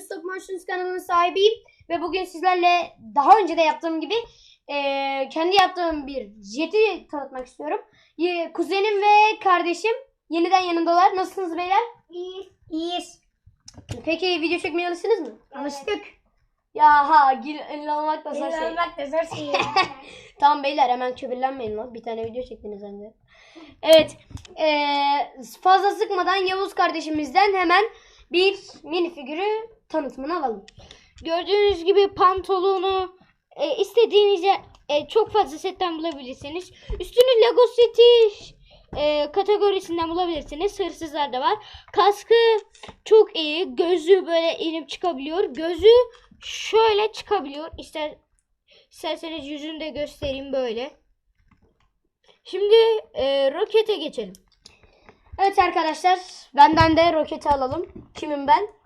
Stop Motions kanalının sahibiyim. Ve bugün sizlerle daha önce de yaptığım gibi eee, kendi yaptığım bir jeti tanıtmak istiyorum. Ye- Kuzenim ve kardeşim yeniden yanındalar. Nasılsınız beyler? İyi. İyiyiz. Peki video çekmeye alıştınız mı? Alıştık. Ya ha gil olmak da zor şey. İnanmak da zor şey. ya. Tamam beyler hemen köbürlenmeyin lan. Bir tane video çektiniz de. Evet. eee, fazla sıkmadan Yavuz kardeşimizden hemen bir mini figürü tanıtımını alalım. Gördüğünüz gibi pantolonu e, istediğinizde e, çok fazla setten bulabilirsiniz. Üstünü Lego seti e, kategorisinden bulabilirsiniz. Hırsızlar da var. Kaskı çok iyi. Gözü böyle inip çıkabiliyor. Gözü şöyle çıkabiliyor. İster, isterseniz yüzünü de göstereyim böyle. Şimdi e, rokete geçelim. Evet arkadaşlar benden de roketi alalım. Kimim ben?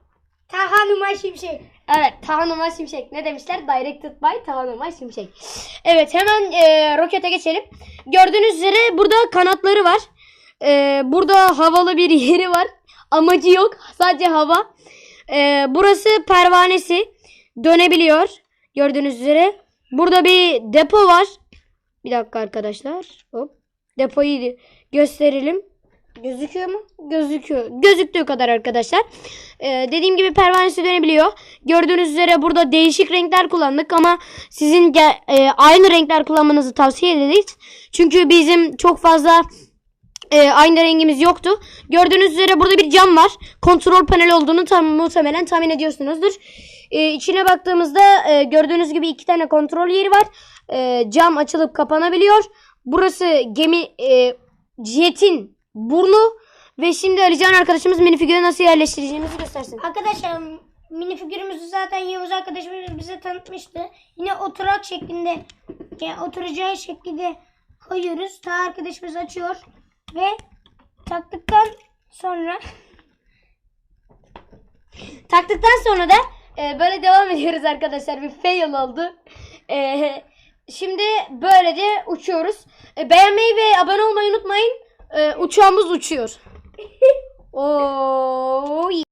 Taha Numa Şimşek. Evet Taha Numay Şimşek. Ne demişler? Directed by Taha Numay Şimşek. Evet hemen e, rokete geçelim. Gördüğünüz üzere burada kanatları var. E, burada havalı bir yeri var. Amacı yok. Sadece hava. E, burası pervanesi. Dönebiliyor. Gördüğünüz üzere. Burada bir depo var. Bir dakika arkadaşlar. Hop. Depoyu gösterelim. Gözüküyor mu? Gözüküyor. Gözüktüğü kadar arkadaşlar. Ee, dediğim gibi pervanesi dönebiliyor. Gördüğünüz üzere burada değişik renkler kullandık ama sizin e, aynı renkler kullanmanızı tavsiye ederiz. Çünkü bizim çok fazla e, aynı rengimiz yoktu. Gördüğünüz üzere burada bir cam var. Kontrol paneli olduğunu tam muhtemelen tahmin ediyorsunuzdur. E, içine baktığımızda e, gördüğünüz gibi iki tane kontrol yeri var. E, cam açılıp kapanabiliyor. Burası gemi e, jetin burnu ve şimdi Alican arkadaşımız minifigürü nasıl yerleştireceğimizi göstersin. Arkadaşlar mini figürümüzü zaten Yavuz arkadaşımız bize tanıtmıştı. Yine oturak şeklinde yani oturacağı şekilde koyuyoruz. Ta arkadaşımız açıyor ve taktıktan sonra Taktıktan sonra da e, böyle devam ediyoruz arkadaşlar. Bir fail oldu. E, şimdi böylece uçuyoruz. E, beğenmeyi ve abone olmayı unutmayın. E, uçağımız uçuyor. Oo.